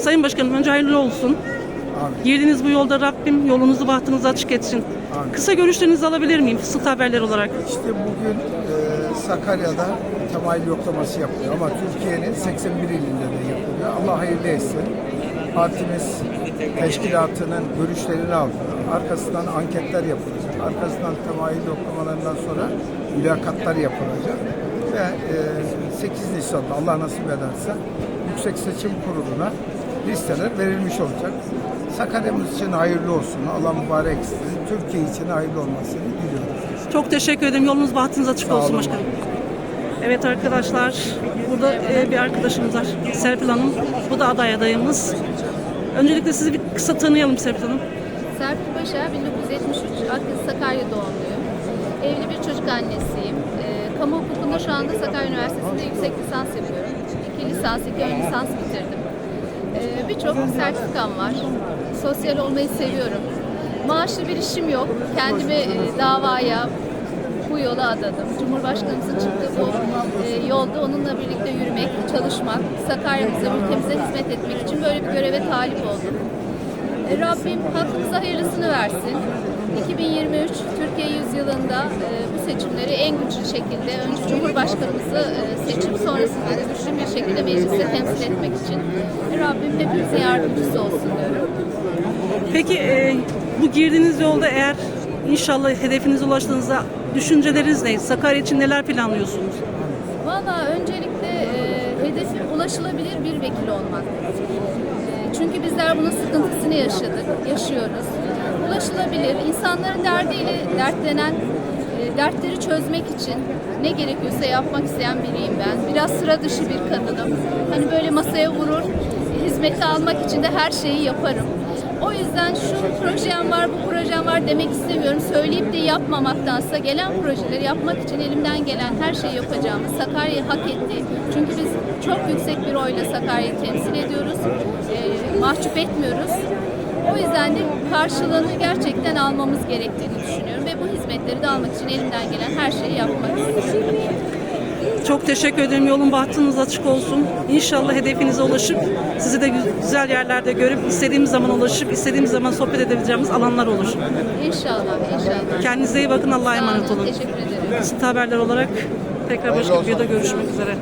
Sayın Başkanım önce hayırlı olsun. Amin. Girdiğiniz bu yolda Rabbim yolunuzu bahtınızı açık etsin. Amin. Kısa görüşlerinizi alabilir miyim? Fısıltı haberler olarak. İşte bugün e, Sakarya'da temayül yoklaması yapılıyor ama Türkiye'nin 81 ilinde de yapılıyor. Allah hayırlı etsin. Partimiz teşkilatının görüşlerini aldı. Arkasından anketler yapılacak. Arkasından temayül yoklamalarından sonra mülakatlar yapılacak. Ve e, 8 Nisan'da Allah nasip ederse Yüksek Seçim Kurulu'na listeler verilmiş olacak. Sakarya'mız için hayırlı olsun. Allah mübarek etsin. Türkiye için hayırlı olmasını diliyorum. Çok teşekkür ederim. Yolunuz bahtınız açık Sağ olsun olun. başkanım. Evet arkadaşlar, burada e, bir arkadaşımız var. Serpil Hanım. Bu da aday adayımız. Öncelikle sizi bir kısa tanıyalım Serpil Hanım. Serpil Başar, 1973 Akkız Sakarya doğumluyum. Evli bir çocuk annesiyim. Ee, kamu hukukunda şu anda Sakarya Üniversitesi'nde yüksek lisans yapıyorum. İki lisans, iki ön lisans bitirdim. Ee, Birçok sertifikam var. Sosyal olmayı seviyorum. Maaşlı bir işim yok. Kendimi e, davaya, bu yola adadım. Cumhurbaşkanımızın çıktığı bu e, yolda onunla birlikte yürümek, çalışmak, Sakarya'mıza, ülkemize hizmet etmek için böyle bir göreve talip oldum. E, Rabbim hakkımıza hayırlısını versin. 2023 Yüzyılında e, bu seçimleri en güçlü şekilde önce Cumhurbaşkanımızı e, seçim sonrasında da güçlü bir şekilde mecliste temsil etmek için Rabbim hepimizin yardımcısı olsun diyorum. Peki e, bu girdiğiniz yolda eğer inşallah hedefinize ulaştığınızda düşünceleriniz ne? Sakarya için neler planlıyorsunuz? Valla öncelikle e, hedefi ulaşılabilir bir vekil olmak. E, çünkü bizler bunun sıkıntısını yaşadık, yaşıyoruz. Ulaşılabilir, insanların derdiyle dertlenen, e, dertleri çözmek için ne gerekiyorsa yapmak isteyen biriyim ben. Biraz sıra dışı bir kadınım. Hani böyle masaya vurur, hizmeti almak için de her şeyi yaparım. O yüzden şu projem var, bu projem var demek istemiyorum. Söyleyip de yapmamaktansa gelen projeleri yapmak için elimden gelen her şeyi yapacağımı, Sakarya'yı hak etti. Çünkü biz çok yüksek bir oyla Sakarya'yı temsil ediyoruz. Ee, mahcup etmiyoruz. O yüzden de karşılığını gerçekten almamız gerektiğini düşünüyorum. Ve bu hizmetleri de almak için elimden gelen her şeyi yapmak istiyorum. Çok teşekkür ederim. Yolun bahtınız açık olsun. İnşallah hedefinize ulaşıp sizi de gü- güzel yerlerde görüp istediğimiz zaman ulaşıp istediğimiz zaman sohbet edebileceğimiz alanlar olur. İnşallah, inşallah. Kendinize iyi bakın. Allah'a emanet olun. Teşekkür ederim. Kısıtlı haberler olarak tekrar başka bir videoda görüşmek üzere.